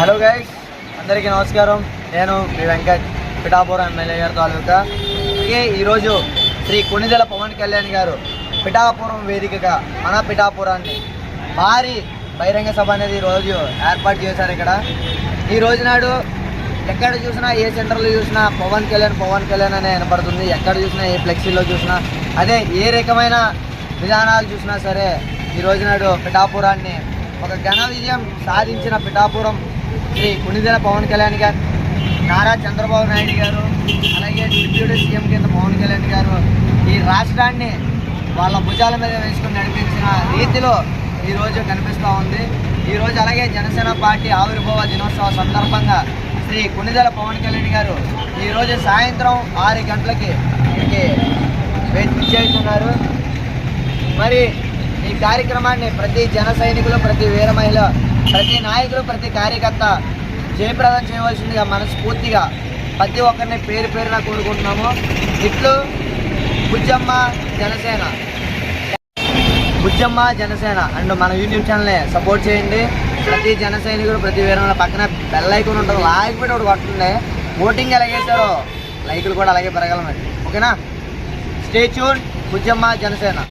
Hello guys అందరికీ నమస్కారం. నేను మీ వెంకట్ పిఠాపురం ఎమ్మెల్యే గారి తాలూకా. అలాగే ఈరోజు శ్రీ కొణిదెల పవన్ కళ్యాణ్ గారు పిఠాపురం వేదికగా మన పిఠాపురాన్ని భారీ బహిరంగ సభ అనేది ఈరోజు ఏర్పాటు చేశారు ఇక్కడ. ఈ రోజు నాడు ఎక్కడ చూసినా ఏ సెంటర్లో చూసినా పవన్ కళ్యాణ్ పవన్ కళ్యాణ్ అనే వినపడుతుంది. ఎక్కడ చూసినా ఏ ఫ్లెక్సీలో చూసినా అదే ఏ రకమైన విధానాలు చూసినా సరే ఈ రోజు నాడు పిఠాపురాన్ని ఒక ఘన విజయం సాధించిన పిఠాపురం శ్రీ కుణిదల పవన్ కళ్యాణ్ గారు నారా చంద్రబాబు నాయుడు గారు అలాగే డిప్యూటీ సీఎం కింద పవన్ కళ్యాణ్ గారు ఈ రాష్ట్రాన్ని వాళ్ళ భుజాల మీద వేసుకుని నడిపించిన రీతిలో ఈరోజు కనిపిస్తూ ఉంది. ఈరోజు అలాగే జనసేన పార్టీ ఆవిర్భావ దినోత్సవ సందర్భంగా శ్రీ కుణిదల పవన్ కళ్యాణ్ గారు ఈరోజు సాయంత్రం ఆరు గంటలకి ఇక్కడికి మరి ఈ కార్యక్రమాన్ని ప్రతి జన సైనికులు ప్రతి వీర మహిళ ప్రతి నాయకుడు ప్రతి కార్యకర్త జయప్రదం చేయవలసిందిగా మనస్ఫూర్తిగా ప్రతి ఒక్కరిని పేరు పేరున కోరుకుంటున్నాము. ఇట్లు బుజ్జమ్మ జనసేన. బుజ్జమ్మ జనసేన అండ్ మన యూట్యూబ్ ఛానల్ని సపోర్ట్ చేయండి. ప్రతి జన సైనికుడు ప్రతి వీరంలో పక్కన బెల్ ఐకాన్ ఉంటుంది. లైక్ పెట్టి ఒకటి కొట్టుండే. ఓటింగ్ ఎలాగేసారో లైకులు కూడా అలాగే పెరగలమండి ఓకేనా స్టే ట్యూన్ బుజ్జమ్మ జనసేన.